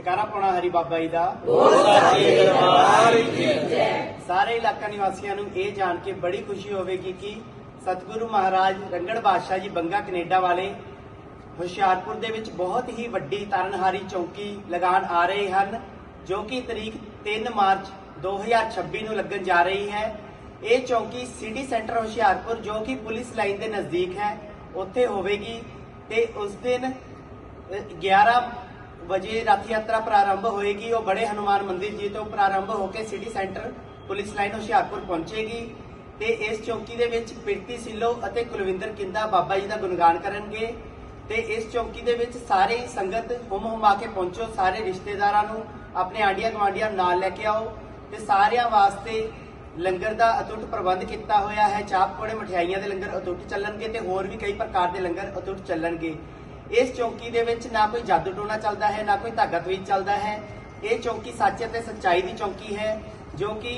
ਹਰੀ ਬਾਬਾ ਜੀ ਦਾ। ਸਾਰੇ ਇਲਾਕਾ ਨਿਵਾਸੀਆਂ ਨੂੰ ਇਹ ਜਾਣ ਕੇ ਬੜੀ ਖੁਸ਼ੀ ਹੋਵੇਗੀ ਕਿ ਸਤਿਗੁਰੂ ਮਹਾਰਾਜ ਰੰਗੜ ਬਾਦਸ਼ਾਹ ਜੀ ਬੰਗਾ ਕੈਨੇਡਾ ਵਾਲੇ ਹੁਸ਼ਿਆਰਪੁਰ ਦੇ ਵਿੱਚ ਬਹੁਤ ਹੀ ਵੱਡੀ ਤਰਨਹਾਰੀ ਚੌਕੀ ਲਗਾਉਣ ਆ ਰਹੇ ਹਨ ਜੋ ਕਿ ਤਰੀਕ 3 ਮਾਰਚ 2026 ਨੂੰ ਲੱਗਣ ਜਾ ਰਹੀ ਹੈ। ਇਹ ਚੌਕੀ ਸਿਟੀ ਸੈਂਟਰ ਹੁਸ਼ਿਆਰਪੁਰ ਜੋ ਕਿ ਪੁਲਿਸ ਲਾਈਨ ਦੇ ਨਜ਼ਦੀਕ ਹੈ ਉੱਥੇ ਹੋਵੇਗੀ ਤੇ ਉਸ ਦਿਨ ਅ, 11 ਵਜੇ ਰਥ ਯਾਤਰਾ ਪ੍ਰਾਰੰਭ ਹੋਏਗੀ। ਉਹ ਬੜੇ ਹਨੂਮਾਨ ਮੰਦਿਰ ਜੀ ਤੋਂ ਪ੍ਰਾਰੰਭ ਹੋ ਕੇ city centre police line Hoshiarpur ਪਹੁੰਚੇਗੀ। ਤੇ ਇਸ ਚੌਕੀ ਦੇ ਵਿੱਚ ਪਿਰਤੀ ਸਿੱਲੋ ਅਤੇ ਕੁਲਵਿੰਦਰ ਕਿੰਦਾ ਬਾਬਾ ਜੀ ਦਾ ਗੁਣਗਾਨ ਕਰਨਗੇ। ਤੇ ਇਸ ਚੌਕੀ ਦੇ ਵਿੱਚ ਸਾਰੇ ਹੀ ਸੰਗਤ ਹੁਮ ਹੁਮਾ ਕੇ ਪਹੁੰਚੋ। ਸਾਰੇ ਰਿਸ਼ਤੇਦਾਰਾਂ ਨੂੰ ਆਪਣੇ ਆਂਡੀਆਂ ਗਵਾਂਡੀਆਂ ਨਾਲ ਲੈ ਕੇ ਆਓ। ਤੇ ਸਾਰਿਆਂ ਵਾਸਤੇ ਲੰਗਰ ਦਾ ਅਟੁੱਟ ਪ੍ਰਬੰਧ ਕੀਤਾ ਹੋਇਆ ਹੈ। ਚਾਹ ਪਕੌੜੇ ਮਠਿਆਈਆਂ ਦੇ ਲੰਗਰ ਅਟੁੱਟ ਚੱਲਣਗੇ ਤੇ ਹੋਰ ਵੀ ਕਈ ਪ੍ਰਕਾਰ ਦੇ ਲੰਗਰ ਅਟੁੱਟ ਚੱਲਣਗੇ। ਇਸ ਚੌਕੀ ਦੇ ਵਿੱਚ ਨਾ ਕੋਈ ਜਾਦੂ ਟੋਣਾ ਚੱਲਦਾ ਹੈ, ਨਾ ਕੋਈ ਧਾਗਾ ਤਵੀਜ ਚੱਲਦਾ ਹੈ। ਇਹ ਚੌਂਕੀ ਸੱਚ ਅਤੇ ਸੱਚਾਈ ਦੀ ਚੌਂਕੀ ਹੈ, ਜੋ ਕਿ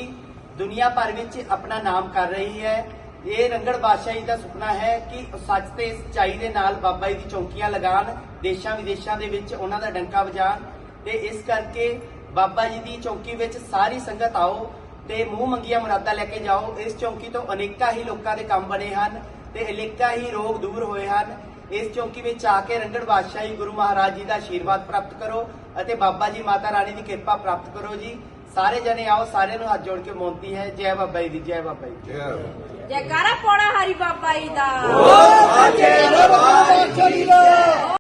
ਦੁਨੀਆ ਭਰ ਵਿੱਚ ਆਪਣਾ ਨਾਮ ਕਰ ਰਹੀ ਹੈ। ਇਹ ਰੰਗੜ ਬਾਦਸ਼ਾਹੀ ਦਾ ਸੁਪਨਾ ਹੈ ਕਿ ਸੱਚ ਤੇ ਸੱਚਾਈ ਦੇ ਨਾਲ ਬਾਬਾ ਜੀ ਦੀ ਚੌਂਕੀਆਂ ਲਗਾਉਣ, ਦੇਸ਼ਾਂ ਵਿਦੇਸ਼ਾਂ ਦੇ ਵਿੱਚ ਉਹਨਾਂ ਦਾ ਡੰਕਾ ਵਜਾਣ ਤੇ ਇਸ ਕਰਕੇ ਬਾਬਾ ਜੀ ਦੀ ਚੌਂਕੀ ਵਿੱਚ ਸਾਰੀ ਸੰਗਤ ਆਓ ਤੇ ਮੂੰਹ ਮੰਗੀਆਂ ਮੁਰਾਦਾਂ ਲੈ ਕੇ ਜਾਓ। ਇਸ ਚੌਕੀ ਤੋਂ ਅਨੇਕਾਂ ਹੀ ਲੋਕਾਂ ਦੇ ਕੰਮ ਬਣੇ ਹਨ ਤੇ ਅਨੇਕਾਂ ਹੀ ਰੋਗ ਦੂਰ ਹੋਏ ਹਨ। ਇਸ ਚੌਕੀ ਵਿੱਚ ਆ ਕੇ ਰੰਗੜ ਬਾਦਸ਼ਾਹੀ ਗੁਰੂ ਮਹਾਰਾਜ ਜੀ ਦਾ ਆਸ਼ੀਰਵਾਦ ਪ੍ਰਾਪਤ ਕਰੋ ਅਤੇ ਬਾਬਾ ਜੀ ਮਾਤਾ ਰਾਣੀ ਦੀ ਕਿਰਪਾ ਪ੍ਰਾਪਤ ਕਰੋ ਜੀ। ਸਾਰੇ ਜਣੇ ਆਓ ਸਾਰਿਆਂ ਨੂੰ ਹੱਥ ਜੋੜ ਕੇ ਬੇਨਤੀ ਹੈ ਜੈ ਬਾਬਾ ਜੀ ਦੀ ਜੈ ਬਾਬਾ ਜੀ। ਜੈਕਾਰਾ ਪੋਣਾ ਹਰੀ ਬਾਬਾ ਜੀ ਦਾ। ਬਾਦਸ਼ਾਹ ਜੀ। ਦਾ